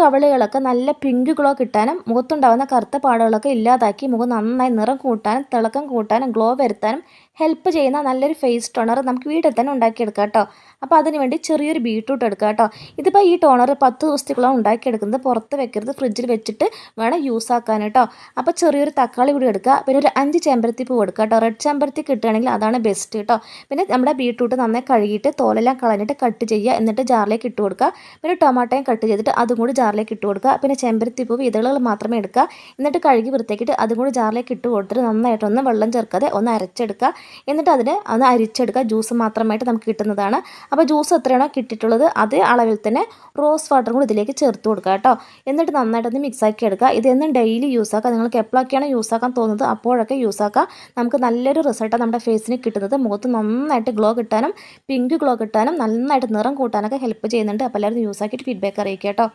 കവളുകളൊക്കെ നല്ല pink glow കിട്ടാനും മുഖത്തുണ്ടാകുന്ന കറുത്ത പാടുകളൊക്കെ ഇല്ലാതാക്കി മുഖം നന്നായി നിറം കൂട്ടാനും തിളക്കം കൂട്ടാനും ഗ്ലോ വരുത്താനും ഹെൽപ്പ് ചെയ്യുന്ന നല്ലൊരു ഫേസ് ടോണർ നമുക്ക് വീട്ടിൽ തന്നെ ഉണ്ടാക്കിയെടുക്കാം കേട്ടോ. അപ്പോൾ അതിന് വേണ്ടി ചെറിയൊരു ബീട്രൂട്ട് എടുക്കുക കേട്ടോ. ഇതിപ്പോൾ ഈ ടോണർ പത്ത് ദിവസത്തേക്കുള്ള ഉണ്ടാക്കിയെടുക്കുന്നത് പുറത്ത് വെക്കരുത് ഫ്രിഡ്ജിൽ വെച്ചിട്ട് വേണം യൂസ് ആക്കാൻ കേട്ടോ. അപ്പോൾ ചെറിയൊരു തക്കാളി കൂടി എടുക്കുക. പിന്നെ ഒരു അഞ്ച് ചെമ്പരത്തി പൂ എടുക്കുക കേട്ടോ. റെഡ് ചെമ്പരത്തി കിട്ടുകയാണെങ്കിൽ അതാണ് ബെസ്റ്റ് കേട്ടോ. പിന്നെ നമ്മുടെ ബീട്രൂട്ട് നന്നായി കഴുകിയിട്ട് തോലെല്ലാം കളഞ്ഞിട്ട് കട്ട് ചെയ്യുക. എന്നിട്ട് ജാറിലേക്ക് ഇട്ട് കൊടുക്കുക. പിന്നെ ടൊമാറ്റോയും കട്ട് ചെയ്തിട്ട് അതും കൂടി ജാറിലേക്ക് ഇട്ട് കൊടുക്കുക. പിന്നെ ചെമ്പരത്തി പൂവ് ഇതളുകൾ മാത്രമേ എടുക്കുക. എന്നിട്ട് കഴുകി വൃത്തിയാക്കിയിട്ട് അതും കൂടി ജാറിലേക്ക് ഇട്ട് കൊടുത്തിട്ട് നന്നായിട്ടൊന്ന് വെള്ളം ചേർക്കാതെ ഒന്ന് അരച്ചെടുക്കുക. എന്നിട്ട് അതിനെ ഒന്ന് അരിച്ചെടുക്കുക. ജ്യൂസ് മാത്രമായിട്ട് നമുക്ക് കിട്ടുന്നതാണ്. അപ്പോൾ ജ്യൂസ് എത്രയാണോ കിട്ടിയിട്ടുള്ളത് അതേ അളവിൽ തന്നെ റോസ് വാട്ടർ കൂടി ഇതിലേക്ക് ചേർത്ത് കൊടുക്കുക കേട്ടോ. എന്നിട്ട് നന്നായിട്ടൊന്ന് മിക്സ് ആക്കി എടുക്കുക. ഇതെന്നും ഡെയിലി യൂസ് ആക്കുക. നിങ്ങൾക്ക് എപ്പോഴൊക്കെയാണ് യൂസ് ആക്കാൻ തോന്നുന്നത് അപ്പോഴൊക്കെ യൂസ് ആക്കുക. നമുക്ക് നല്ലൊരു റിസൾട്ടാണ് നമ്മുടെ ഫേസിന് കിട്ടുന്നത്. മുഖത്ത് നന്നായിട്ട് ഗ്ലോ കിട്ടാനും പിങ്ക് ഗ്ലോ കിട്ടാനും നന്നായിട്ട് നിറം കൂട്ടാനൊക്കെ ഹെൽപ്പ് ചെയ്യുന്നുണ്ട്. അപ്പോൾ എല്ലാവരും യൂസ് ആക്കിയിട്ട് ഫീഡ്ബാക്ക് അറിയിക്കുക കേട്ടോ.